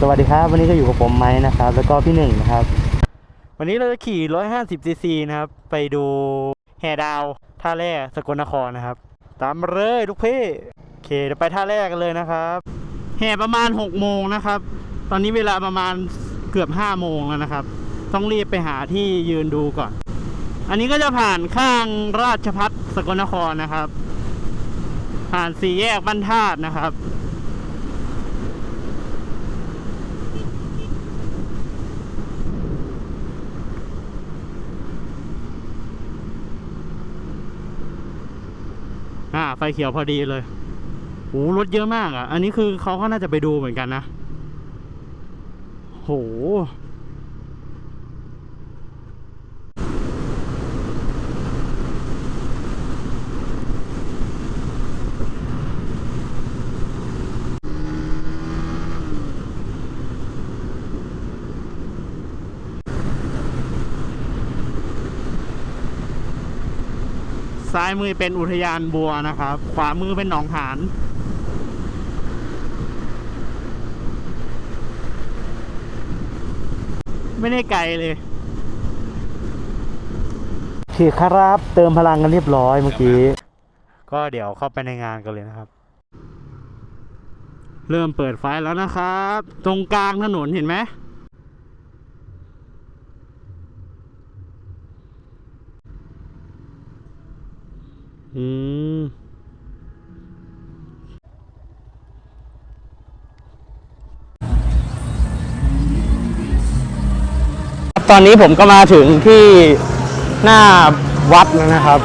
สวัสดีครับ วันนี้ก็อยู่กับผมไม้นะครับ แล้วก็พี่หนึ่งนะครับ วันนี้เราจะขี่ 150ซีซีนะครับ ไปดูแห่ดาวท่าแร่สกลนครนะครับ ตามมาเลยลูกพี่โอเคเดี๋ยวไปท่าแรกกันเลยนะครับแห่ประมาณ6โมงนะครับ ตอนนี้เวลาประมาณเกือบ5โมงแล้วนะครับ ต้องรีบไปหาที่ยืนดูก่อน อันนี้ก็จะผ่านข้างราชพัฒสกลนครนะครับ ผ่านสี่แยกบ้านธาตุนะครับ อ่า ไฟเขียวพอดีเลยโอ้รถเยอะมากอะ อันนี้คือเขาก็น่าจะไปดูเหมือนกันนะ โห ซ้ายมือเป็นอุทยานบัวนะครับ ขวามือเป็นหนองหานไม่ได้ไกลเลยโอเคครับเติมพลังกันเรียบร้อยเมื่อกี้ ก็เดี๋ยวเข้าไปในงานกันเลยนะครับ เริ่มเปิดไฟแล้วนะครับ ตรงกลางถนนเห็นไหม อืมตอนนี้ผมก็มาถึงที่หน้าวัดแล้วนะครับ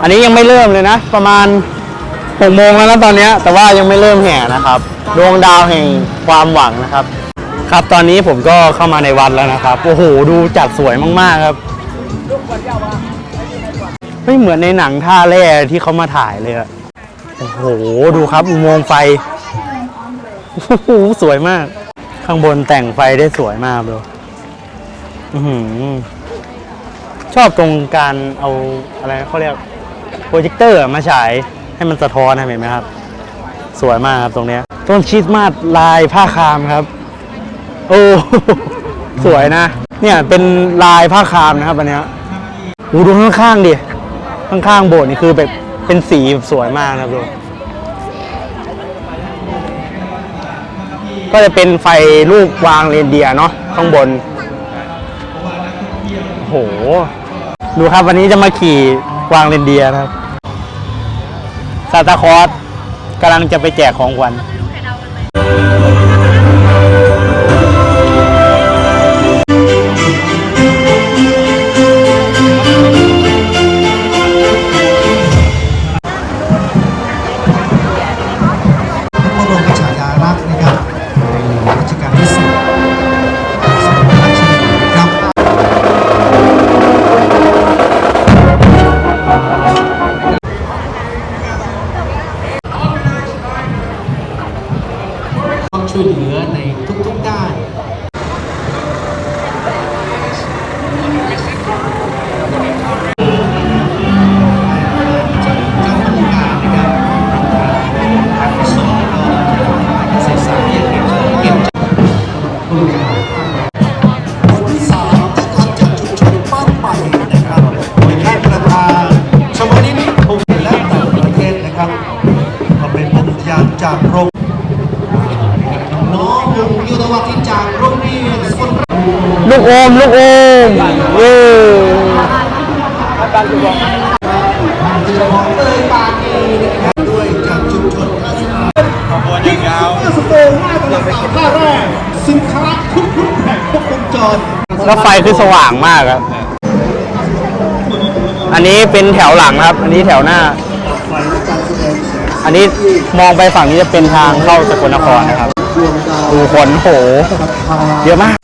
อันนี้ยังไม่เริ่มเลยนะ ประมาณหกโมงแล้วนะตอนนี้แต่ว่ายังไม่เริ่มแห่นะครับดวงดาวแห่งความหวังนะครับ ครับตอนนี้ผมก็เข้ามาในวัดแล้วนะครับ โอ้โห ดูจัดสวยมาก ๆ ครับ ไม่เหมือนในหนังท่าแร่ที่เขามาถ่ายเลยอะโอ้โห ดูครับอุโมงค์ไฟโอ้โหสวยมาก ข้างบนแต่งไฟได้สวยมากเลยอือหือชอบตรงการเอาอะไรเขาเรียกโปรเจคเตอร์มาฉายให้มันสะท้อนนะเห็นไหมครับ สวยมากครับตรงนี้ต้นคริสต์มาสลายผ้าคามครับ โอ้สวยนะ เนี่ยเป็นลายผ้าคามนะครับอันเนี้ยอ้ดูข้างๆดิ ข้างๆโบสถ์นี่คือแบบเป็นสีสวยมากนะครับดูก็จะเป็นไฟรูปวางเรนเดียเนาะข้างบนโอ้โหดูครับวันนี้จะมาขี่วางเรนเดียนะครับซานตาคอสกำลังจะไปแจกของขวัญ ในทุกๆด้านจากบรรยากาศนะครับทางสองก็เสียสายเก็บเก็บผู้บริหารสามนะครับจากชุมชนบ้านใหม่นะครับโดยท่านประธานชวนิตพง ลลูกอมลูกอมเย้เรือของเตยปากีนะครับด้วยจากชุมชนท่าสะอาดขบวนยาวสโตนหน้าตลาดสามท่าแรกสินค้าทุกรูปแบบครบวงจรแล้วไฟคือสว่างมากครับ อันนี้เป็นแถวหลังครับ อันนี้แถวหน้า อันนี้มองไปฝั่งนี้จะเป็นทางเข้าสกลนครนะครับ ดูคนโห เยอะมาก